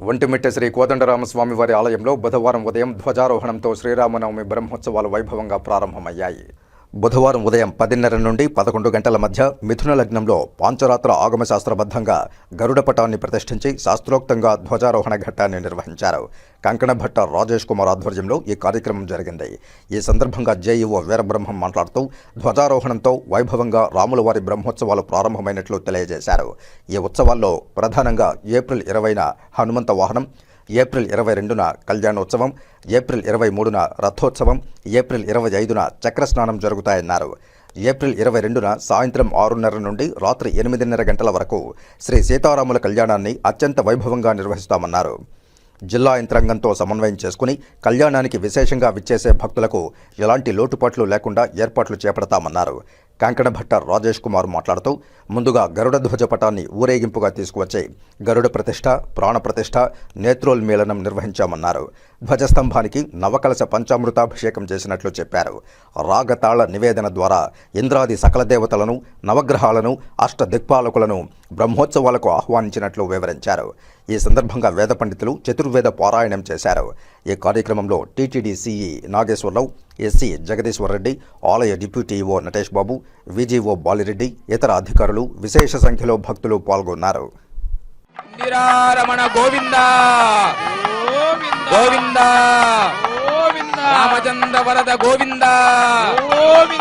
ఒంటిమిట్ట శ్రీ కోదండరామస్వామి వారి ఆలయంలో బుధవారం ఉదయం ధ్వజారోహణంతో శ్రీరామనవమి బ్రహ్మోత్సవాలు వైభవంగా ప్రారంభమయ్యాయి. బుధవారం ఉదయం పదిన్నర నుండి పదకొండు గంటల మధ్య మిథున లగ్నంలో పాంచరాత్ర ఆగమశాస్త్రబద్ధంగా గరుడపటాన్ని గరుడ పటాన్ని ప్రతిష్ఠించి శాస్త్రోక్తంగా ధ్వజారోహణ ఘట్టాన్ని నిర్వహించారు. కంకణ భట్ట రాజేష్ కుమార్ ఆధ్వర్యంలో ఈ కార్యక్రమం జరిగింది. ఈ సందర్భంగా జేఈఓ వీరబ్రహ్మం మాట్లాడుతూ ధ్వజారోహణంతో వైభవంగా రాములవారి బ్రహ్మోత్సవాలు ప్రారంభమైనట్లు తెలియజేశారు. ఈ ఉత్సవాల్లో ప్రధానంగా ఏప్రిల్ ఇరవైన హనుమంత వాహనం ఏప్రిల్ ఇరవై రెండున కళ్యాణోత్సవం ఏప్రిల్ ఇరవై మూడున రథోత్సవం ఏప్రిల్ ఇరవై ఐదున చక్రస్నానం జరుగుతాయన్నారు. ఏప్రిల్ ఇరవై రెండున సాయంత్రం ఆరున్నర నుండి రాత్రి ఎనిమిదిన్నర గంటల వరకు శ్రీ సీతారాముల కళ్యాణాన్ని అత్యంత వైభవంగా నిర్వహిస్తామన్నారు. జిల్లా యంత్రాంగంతో సమన్వయం చేసుకుని కళ్యాణానికి విశేషంగా విచ్చేసే భక్తులకు ఎలాంటి లోటుపాట్లు లేకుండా ఏర్పాట్లు చేపడతామన్నారు. కాంకణ భట్ట రాజేష్ కుమార్ మాట్లాడుతూ ముందుగా గరుడ ధ్వజ పటాన్ని ఊరేగింపుగా తీసుకువచ్చి గరుడ ప్రతిష్ఠ ప్రాణప్రతిష్ట నేత్రోల్మేళనం నిర్వహించామన్నారు. ధ్వజస్తంభానికి నవకలశ పంచామృతాభిషేకం చేసినట్లు చెప్పారు. రాగతాళ నివేదన ద్వారా ఇంద్రాది సకల దేవతలను నవగ్రహాలను అష్ట దిక్పాలకులను బ్రహ్మోత్సవాలకు ఆహ్వానించినట్లు వివరించారు. ఈ సందర్భంగా వేద పండితులు చతుర్వేద పారాయణం చేశారు. ఈ కార్యక్రమంలో TTD CE Nageswara Rao SC Jagadishwar Reddy ఆలయ deputy EO Natesh Babu VGO Balireddy ఇతర అధికారులు విశేష సంఖ్యలో భక్తులు పాల్గొన్నారు. ఇందిరారమణ గోవింద! గోవింద! రామచంద్ర వరద గోవింద! గోవింద!